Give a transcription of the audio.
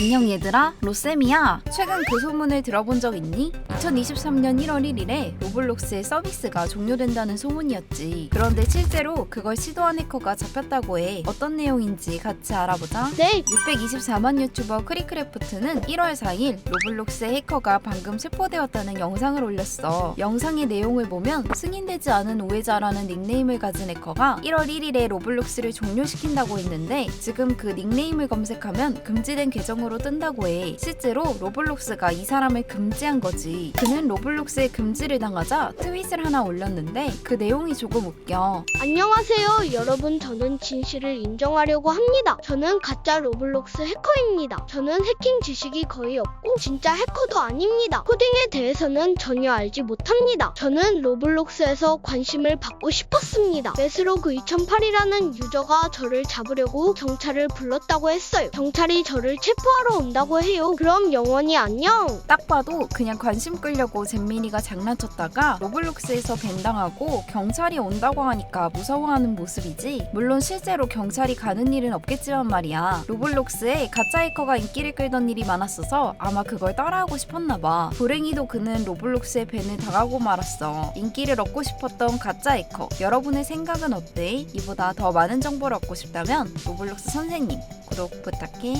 안녕 얘들아, 로쌤이야. 최근 그 소문을 들어본 적 있니? 2023년 1월 1일에 로블록스의 서비스가 종료된다는 소문이었지. 그런데 실제로 그걸 시도한 해커가 잡혔다고 해. 어떤 내용인지 같이 알아보자. 네, 624만 유튜버 크리크래프트는 1월 4일 로블록스의 해커가 방금 체포되었다는 영상을 올렸어. 영상의 내용을 보면 승인되지 않은 우회자라는 닉네임을 가진 해커가 1월 1일에 로블록스를 종료시킨다고 했는데 지금 그 닉네임을 검색하면 금지된 계정으로 뜬다고 해. 실제로 로블록스가 이 사람을 금지한 거지. 그는 로블록스에 금지를 당하자 트윗을 하나 올렸는데 그 내용이 조금 웃겨. 안녕하세요. 여러분, 저는 진실을 인정하려고 합니다. 저는 가짜 로블록스 해커입니다. 저는 해킹 지식이 거의 없고 진짜 해커도 아닙니다. 코딩에 대해서는 전혀 알지 못합니다. 저는 로블록스에서 관심을 받고 싶었습니다. 메스로그 2008이라는 유저가 저를 잡으려고 경찰을 불렀다고 했어요. 경찰이 저를 체포하 러 온다고 해요. 그럼 영원히 안녕. 딱 봐도 그냥 관심 끌려고 잼민이가 장난쳤다가 로블록스에서 밴당하고 경찰이 온다고 하니까 무서워하는 모습이지 물론 실제로 경찰이 가는 일은 없겠지만 말이야 로블록스에 가짜 해커가 인기를 끌던 일이 많았어서 아마 그걸 따라하고 싶었나 봐 불행히도 그는 로블록스에 밴을 당하고 말았어 인기를 얻고 싶었던 가짜 해커 여러분의 생각은 어때? 이보다 더 많은 정보를 얻고 싶다면 로블록스 선생님 구독 부탁해